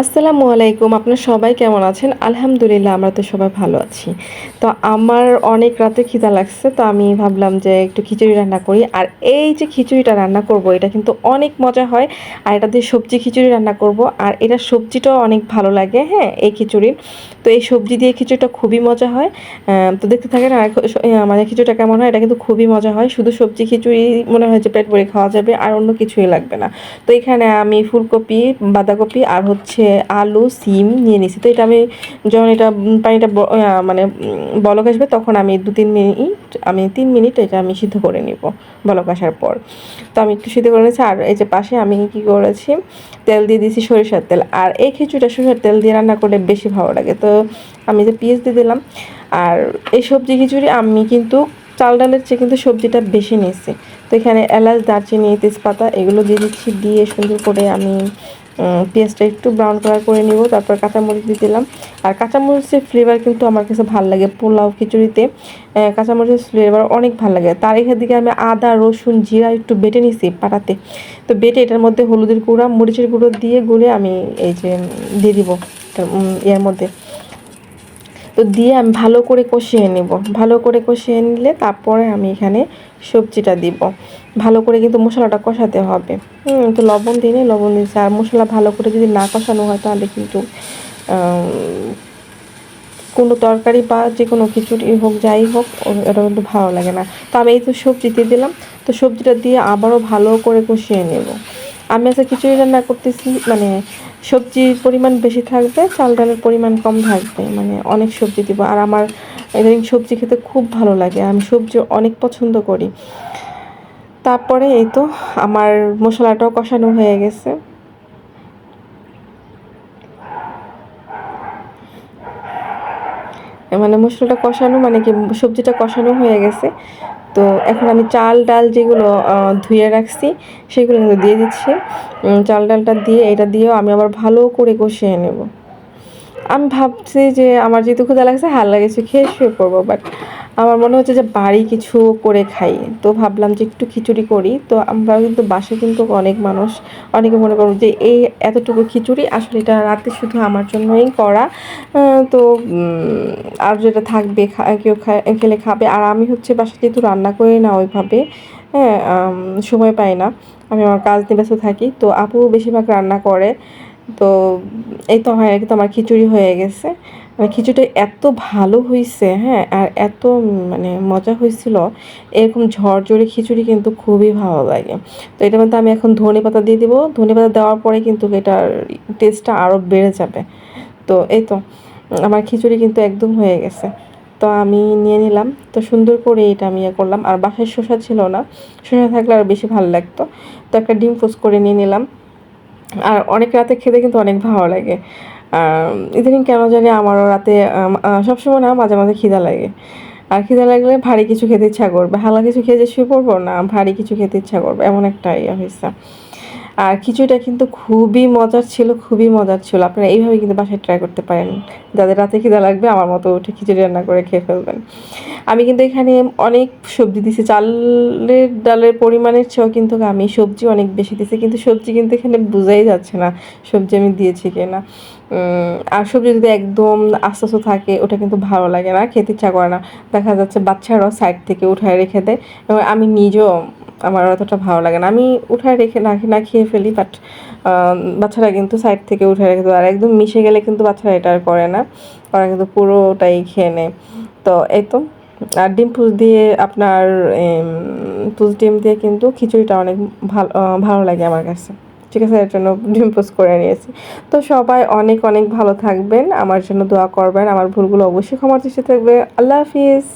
আসসালামু আলাইকুম, আপনার সবাই কেমন আছেন? আলহামদুলিল্লাহ, আমরা তো সবাই ভালো আছি। তো আমার অনেক রাতে খিদা লাগছে, তো আমি ভাবলাম যে একটু খিচুড়ি রান্না করি। আর এই যে খিচুড়িটা রান্না করব, এটা কিন্তু অনেক মজা হয়। আর এটা দিয়ে সবজি খিচুড়ি রান্না করব। আর এটার সবজিটাও অনেক ভালো লাগে হ্যাঁ এই খিচুড়ির। তো এই সবজি দিয়ে খিচুড়িটা খুবই মজা হয়। তো দেখতে থাকেন, আর মানে খিচুড়িটা কেমন হয়, এটা কিন্তু খুবই মজা হয়। শুধু সবজি খিচুড়ি মনে হয় যে পেট ভরে খাওয়া যাবে, আর অন্য কিছুই লাগবে না। তো এখানে আমি ফুলকপি, বাঁধাকপি, আর হচ্ছে আলু, সিম নিয়ে নিছি। তো এটা আমি যখন এটা পানিটা মানে বলক আসবে তখন আমি দু তিন মিনিট, আমি তিন মিনিট এটা আমি সিদ্ধ করে নিব বলক আসার পর। তো আমি একটু সিদ্ধ করে নিয়েছি আর এই যে পাশে আমি কি করেছি, তেল দিয়ে দিয়েছি সরিষার তেল। আর এই খিচুড়িটা সরিষার তেল দিয়ে রান্না করলে বেশি ভালো লাগে। তো আমি যে পেঁয়াজ দিয়ে দিলাম, আর এই সবজি খিচুড়ি আমি কিন্তু চাল ডালের চেয়ে কিন্তু সবজিটা বেশি নিয়েছি। তো এখানে এলাচ, দারচিনি, তেজপাতা এগুলো দিয়ে দিচ্ছি, দিয়ে সুন্দর করে আমি পেঁয়াজটা একটু ব্রাউন কালার করে নিব, তারপর কাঁচামরিচ দিয়ে দিলাম। আর কাঁচামরিচের ফ্লেভার কিন্তু আমার কাছে ভালো লাগে পোলাও খিচুড়িতে। কাঁচামরিচের ফ্লেভার অনেক ভালো লাগে। তার এখান থেকে আমি আদা, রসুন, জিরা একটু বেটে নিছি পাটাতে। তো বেটে এটার মধ্যে হলুদের গুঁড়া, মরিচের গুঁড়ো দিয়ে গুলে আমি এই যে দিয়ে দিব। এর মধ্যে। তো দিয়ে আমি ভালো করে কষিয়ে নেব। ভালো করে কষিয়ে নিলে তারপরে আমি এখানে সবজিটা দিব। ভালো করে কিন্তু মশলাটা কষাতে হবে। হুম তো লবণ দিই লবণ দিয়েছি আর মশলা ভালো করে যদি না কষানো হয় তাহলে কিন্তু কোনো তরকারি বা যে কোনো খিচুড়ি হোক, যাই হোক ওটা কিন্তু ভালো লাগে না। তো আমি এই তো সবজি দিয়ে দিলাম। তো সবজিটা দিয়ে আবারও ভালো করে কষিয়ে নেব। আমি আজকে খিচুড়ি রান্না করতেছি মানে সবজির পরিমাণ বেশি থাকবে, চাল ডালের পরিমাণ কম থাকবে মানে অনেক সবজি দিব। আর আমার ইদানিং সবজি খেতে খুব ভালো লাগে, আমি সবজি অনেক পছন্দ করি। তারপরে এই তো আমার মশলাটাও কষানো হয়ে গেছে। মানে মশলাটা কষানো মানে কি সবজিটা কষানো হয়ে গেছে। তো এখন আমি চাল ডাল যেগুলো ধুয়ে রাখছি, সেগুলো দিয়ে দিচ্ছি। চাল ডালটা দিয়ে, এটা দিয়েও আমি আবার ভালো করে কষিয়ে নেব। আমি ভাবছি যে আমার যেহেতু ক্ষুদা লাগছে হালকা কিছু খেয়ে শুয়ে পড়ব বাট আমার মনে হচ্ছে যে বাড়ি কিছু করে খাই। তো ভাবলাম যে একটু খিচুড়ি করি। তো আমরা কিন্তু বাসে কিন্তু অনেক মানুষ, অনেকে মনে করো যে এই এতটুকু খিচুড়ি, আসলে এটা রাতে শুধু আমার জন্যই করা। তো আর যেটা থাকবে কেউ খেলে খাবে। আর আমি হচ্ছে বাসা যেহেতু রান্না করি না ওইভাবে হ্যাঁ সময় পাই না। আমি আমার কাজ নিয়ে ব্যস্ত থাকি। তো আপু বেশিরভাগ রান্না করে। তো এই তো হয় কিন্তু আমার খিচুড়ি হয়ে গেছে। মানে খিচুড়িটা এত ভালো হয়েছে হ্যাঁ আর এত মানে মজা হয়েছিল এরকম ঝরঝরে খিচুড়ি কিন্তু খুবই ভালো লাগে। তো এটার মধ্যে আমি এখন ধনে পাতা দিয়ে দিব। ধনে পাতা দেওয়ার পরে কিন্তু এটার টেস্টটা আরও বেড়ে যাবে। তো এই তো, আমার খিচুড়ি কিন্তু একদম হয়ে গেছে। তো আমি নিয়ে নিলাম। তো সুন্দর করে এটা আমি ইয়ে করলাম। আর বাসায় শসা ছিল না, শসা থাকলে আর বেশি ভালো লাগতো। তো একটা ডিম পোস্ট করে নিয়ে নিলাম। আর অনেক রাতে খেতে কিন্তু অনেক ভালো লাগে। ইদানিং কেন জানি আমারও রাতে সবসময় না মাঝে মাঝে খিদা লাগে। আর খিদা লাগলে ভারী কিছু খেতে ইচ্ছা করবে। হালকা কিছু খেয়ে যে শুয়ে পড়ব না, ভারী কিছু খেতে ইচ্ছা করবে। এমন একটা ইয়ে হয়েছে। আর খিচুড়িটা কিন্তু খুবই মজার ছিল, খুবই মজার ছিল। আপনারা এইভাবে কিন্তু বাসায় ট্রাই করতে পারেন। যাদের রাতে খিদা লাগবে, আমার মতো উঠে খিচুড়ি রান্না করে খেয়ে ফেলবেন। আমি কিন্তু এখানে অনেক সবজি দিছি। চালের ডালের পরিমাণের চেয়েও কিন্তু আমি সবজি অনেক বেশি দিছি। কিন্তু সবজি কিন্তু এখানে বোঝাই যাচ্ছে না, সবজি আমি দিয়েছি কিনা। আর সবজি যদি একদম আস্তে আস্তে থাকে, ওটা কিন্তু ভালো লাগে না, খেতে ইচ্ছা করে না। দেখা যাচ্ছে বাচ্চারাও সাইড থেকে উঠায় রেখে দেয়। এবং আমি নিজেও আমার অতটা ভালো লাগে না। আমি উঠায় রেখে না না খেয়ে ফেলি বাট বাচ্চারা কিন্তু সাইড থেকে উঠে রেখে দেয়। আর একদম মিশে গেলে কিন্তু বাচ্চারা এটা আর করে না। ওরা কিন্তু পুরোটাই খেয়ে নেয়। তো এই তো। আর ডিম পুষ দিয়ে আপনার পুষ ডিম দিয়ে কিন্তু খিচুড়িটা অনেক ভালো ভালো লাগে আমার কাছে। ঠিক আছে, এর জন্য ডিম পোস্ট করে নিয়েছি। তো সবাই অনেক অনেক ভালো থাকবেন। আমার জন্য দোয়া করবেন। আমার ভুলগুলো অবশ্যই ক্ষমার চেষ্টা থাকবে। আল্লাহ হাফিজ।